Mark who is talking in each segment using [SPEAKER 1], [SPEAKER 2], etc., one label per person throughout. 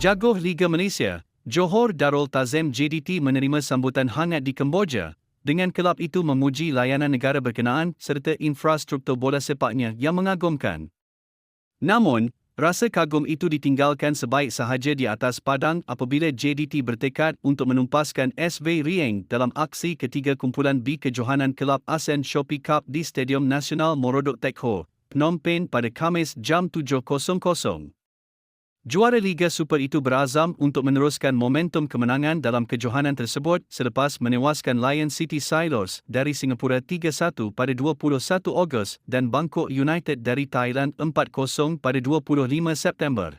[SPEAKER 1] Jagoh Liga Malaysia, Johor Darul Tazim JDT menerima sambutan hangat di Kemboja dengan kelab itu memuji layanan negara berkenaan serta infrastruktur bola sepaknya yang mengagumkan. Namun, rasa kagum itu ditinggalkan sebaik sahaja di atas padang apabila JDT bertekad untuk menumpaskan SV Rieng dalam aksi ketiga kumpulan B kejohanan kelab ASEAN Shopee Cup di Stadium Nasional Morodok Tekho, Phnom Penh pada Khamis jam 7.00. Juara Liga Super itu berazam untuk meneruskan momentum kemenangan dalam kejohanan tersebut selepas menewaskan Lion City Silos dari Singapura 3-1 pada 21 Ogos dan Bangkok United dari Thailand 4-0 pada 25 September.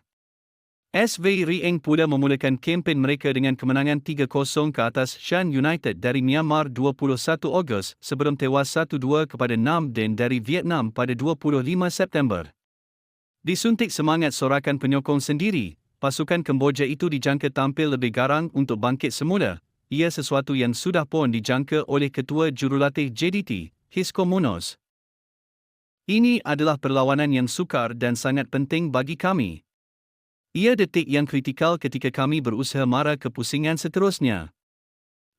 [SPEAKER 1] SV Rieng pula memulakan kempen mereka dengan kemenangan 3-0 ke atas Shan United dari Myanmar 21 Ogos sebelum tewas 1-2 kepada Nam Den dari Vietnam pada 25 September. Disuntik semangat sorakan penyokong sendiri, pasukan Kemboja itu dijangka tampil lebih garang untuk bangkit semula. Ia sesuatu yang sudah pun dijangka oleh Ketua Jurulatih JDT, Hisko Munoz. Ini adalah perlawanan yang sukar dan sangat penting bagi kami. Ia detik yang kritikal ketika kami berusaha mara kepusingan seterusnya.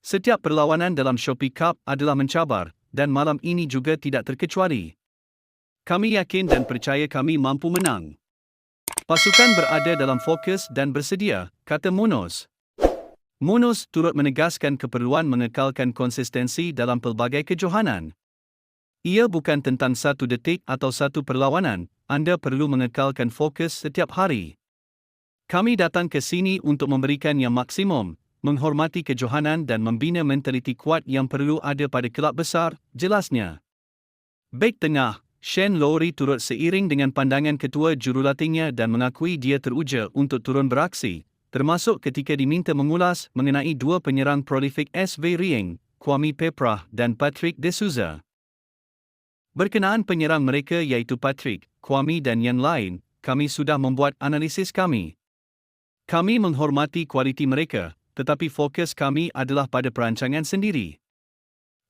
[SPEAKER 1] Setiap perlawanan dalam Shopee Cup adalah mencabar, dan malam ini juga tidak terkecuali. Kami yakin dan percaya kami mampu menang. Pasukan berada dalam fokus dan bersedia, kata Munoz. Munoz turut menegaskan keperluan mengekalkan konsistensi dalam pelbagai kejohanan. Ia bukan tentang satu detik atau satu perlawanan, anda perlu mengekalkan fokus setiap hari. Kami datang ke sini untuk memberikan yang maksimum, menghormati kejohanan dan membina mentaliti kuat yang perlu ada pada kelab besar, jelasnya. Bek tengah, Shen Lowry turut seiring dengan pandangan ketua jurulatihnya dan mengakui dia teruja untuk turun beraksi, termasuk ketika diminta mengulas mengenai dua penyerang prolifik SV Rieng, Kwame Peprah dan Patrick De Souza. Berkenaan penyerang mereka iaitu Patrick, Kwame dan yang lain, kami sudah membuat analisis kami. Kami menghormati kualiti mereka, tetapi fokus kami adalah pada perancangan sendiri.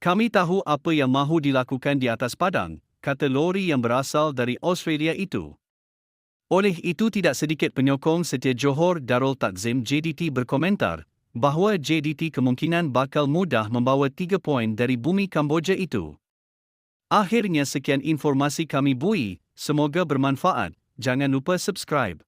[SPEAKER 1] Kami tahu apa yang mahu dilakukan di atas padang, kata Lori yang berasal dari Australia itu. Oleh itu tidak sedikit penyokong setia Johor Darul Takzim JDT berkomentar bahawa JDT kemungkinan bakal mudah membawa tiga poin dari bumi Kamboja itu. Akhirnya sekian informasi kami bui, semoga bermanfaat. Jangan lupa subscribe.